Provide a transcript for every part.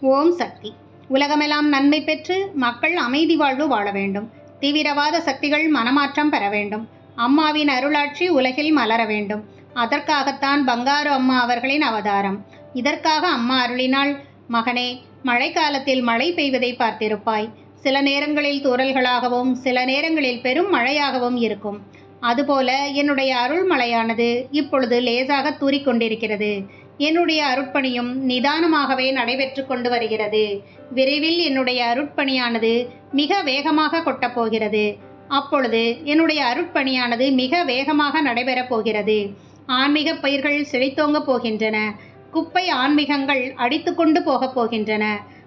ஓம் சக்தி. உலகமெல்லாம் நன்மை பெற்று மக்கள் அமைதி வாழ்வு வாழ வேண்டும். தீவிரவாத சக்திகள் மனமாற்றம் பெற வேண்டும். அம்மாவின் அருளாட்சி உலகில் மலர வேண்டும். அதற்காகத்தான் பங்காரு அம்மா அவர்களின் அவதாரம். இதற்காக அம்மா அருளினால் மகனே மழைக்காலத்தில் மழை பெய்வதை பார்த்திருப்பாய். சில நேரங்களில் தூரல்களாகவும் சில நேரங்களில் பெரும் மழையாகவும் இருக்கும். அதுபோல என்னுடைய அருள்மழையானது இப்பொழுது லேசாக தூறிக்கொண்டிருக்கிறது. என்னுடைய அருட்பணியும் நிதானமாகவே நடைபெற்று கொண்டு வருகிறது. விரைவில் என்னுடைய அருட்பணியானது மிக வேகமாக கொட்டப் போகிறது. அப்பொழுது என்னுடைய அருட்பணியானது மிக வேகமாக நடைபெறப் போகிறது. ஆன்மீக பயிர்கள் செழித்தோங்கப் போகின்றன. குப்பை ஆன்மீகங்கள் அடித்துக்கொண்டு போகப் போகின்றன.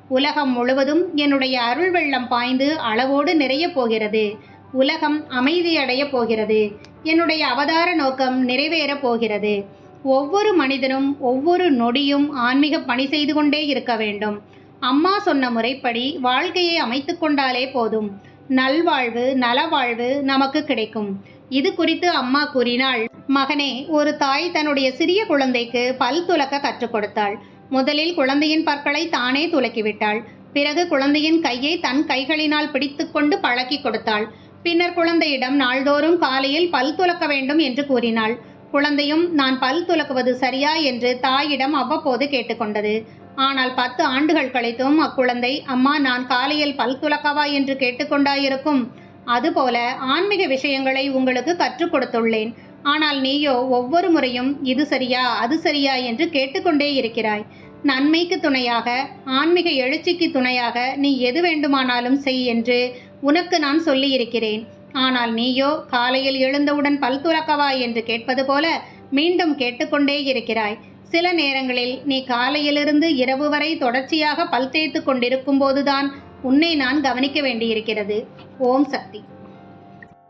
உலகம் முழுவதும் என்னுடைய அருள் வெள்ளம் பாய்ந்து அளவோடு நிறையப் போகிறது. உலகம் அமைதியடையப் போகிறது. என்னுடைய அவதார நோக்கம் நிறைவேறப் போகிறது. ஒவ்வொரு மனிதனும் ஒவ்வொரு நொடியும் ஆன்மீக பணி செய்து கொண்டே இருக்க வேண்டும். அம்மா சொன்ன முறைப்படி வாழ்க்கையை அமைத்து கொண்டாலே போதும். நல்வாழ்வு நலவாழ்வு நமக்கு கிடைக்கும். இது குறித்து அம்மா கூறினாள். மகனே ஒரு தாய் தன்னுடைய சிறிய குழந்தைக்கு பல் துலக்க கற்றுக் கொடுத்தாள். முதலில் குழந்தையின் பற்களை தானே துலக்கிவிட்டாள். பிறகு குழந்தையின் கையை தன் கைகளினால் பிடித்துக்கொண்டு பழக்கி கொடுத்தாள். பின்னர் குழந்தையிடம் நாள்தோறும் காலையில் பல் துலக்க வேண்டும் என்று கூறினாள். குழந்தையும் நான் பல் துலக்குவது சரியா என்று தாயிடம் அவ்வப்போது கேட்டுக்கொண்டது. ஆனால் பத்து ஆண்டுகள் கழித்தும் அக்குழந்தை அம்மா நான் காலையில் பல் துலக்கவா? என்று கேட்டுக்கொண்டாயிருக்கும். அதுபோல ஆன்மீக விஷயங்களை உங்களுக்கு கற்றுக் கொடுத்துள்ளேன். ஆனால் நீயோ ஒவ்வொரு முறையும் இது சரியா? அது சரியா? என்று கேட்டுக்கொண்டே இருக்கிறாய். நன்மைக்கு துணையாக ஆன்மீக எழுச்சிக்கு துணையாக நீ எது வேண்டுமானாலும் செய் என்று உனக்கு நான் சொல்லியிருக்கிறேன். ஆனால் நீயோ காலையில் எழுந்தவுடன் பல் துறக்கவா என்று கேட்பது போல மீண்டும் கேட்டுக்கொண்டே இருக்கிறாய். சில நேரங்களில் நீ காலையிலிருந்து இரவு வரை தொடர்ச்சியாக பல் தேய்த்து கொண்டிருக்கும் போதுதான் உன்னை நான் கவனிக்க வேண்டியிருக்கிறது. ஓம் சக்தி.